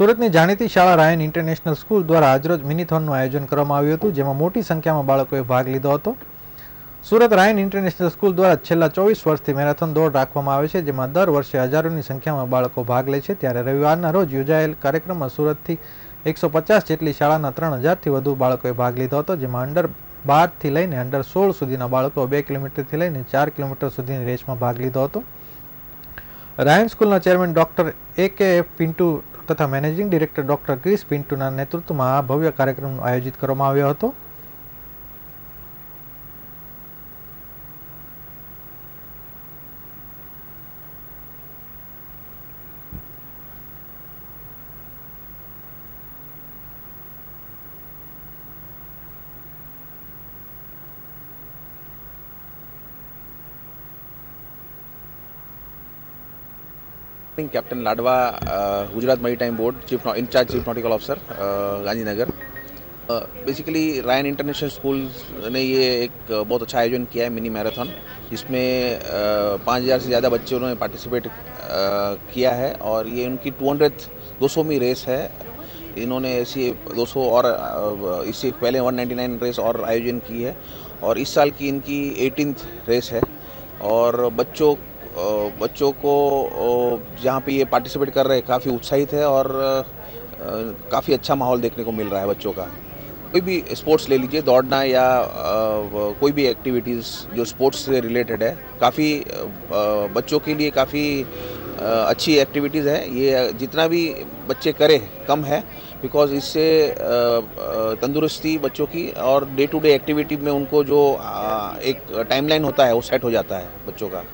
સુરતની જાણીતી શાળા રાયન ઇન્ટરનેશનલ સ્કૂલ દ્વારા આજરોજ મિનિથોનનું આયોજન કરવામાં આવ્યું હતું, જેમાં મોટી સંખ્યામાં બાળકોએ ભાગ લીધો હતો. સુરત રાયન ઇન્ટરનેશનલ સ્કૂલ દ્વારા છેલ્લા ચોવીસ વર્ષથી મેરેથોન દોડ રાખવામાં આવે છે, જેમાં દર વર્ષે હજારોની સંખ્યામાં બાળકો ભાગ લે છે. ત્યારે રવિવારના રોજ યોજાયેલ કાર્યક્રમમાં સુરતથી એકસો પચાસ જેટલી શાળાના ત્રણ હજારથી વધુ બાળકોએ ભાગ લીધો હતો, જેમાં અંડર બારથી લઈને અંડર સોળ સુધીના બાળકો બે કિલોમીટરથી લઈને ચાર કિલોમીટર સુધીની રેસમાં ભાગ લીધો હતો. રાયન સ્કૂલના ચેરમેન ડોક્ટર એ કે એફ પિન્ટુ તથા મેનેજિંગ ડિરેક્ટર ડોક્ટર ક્રિસ પિન્ટુના નેતૃત્વમાં આ ભવ્ય કાર્યક્રમ આયોજિત કરવામાં આવ્યો હતો. Captain Ladwa Gujarat Gujarat maritime board chief incharge chief nautical officer Gandhinagar basically Ryan international school ने ये एक बहुत अच्छा आयोजन किया है मिनी मैराथन इसमें पाँच हज़ार से ज़्यादा बच्चे उन्होंने पार्टिसिपेट किया है और ये उनकी टू हंड्रेड दो सौ मी रेस है। इन्होंने ऐसी 200 और इससे पहले 199 रेस और आयोजन की है और इस साल की इनकी एटीनथ रेस है और बच्चों बच्चों को जहाँ पे ये पार्टिसिपेट कर रहे हैं, काफ़ी उत्साहित है और काफ़ी अच्छा माहौल देखने को मिल रहा है बच्चों का। कोई भी स्पोर्ट्स ले लीजिए, दौड़ना या कोई भी एक्टिविटीज़ जो स्पोर्ट्स से रिलेटेड है, काफ़ी बच्चों के लिए काफ़ी अच्छी एक्टिविटीज़ है। ये जितना भी बच्चे करें, कम है बिकॉज़ इससे तंदुरुस्ती बच्चों की और डे टू डे एक्टिविटी में उनको जो एक टाइमलाइन होता है, वो सेट हो जाता है बच्चों का।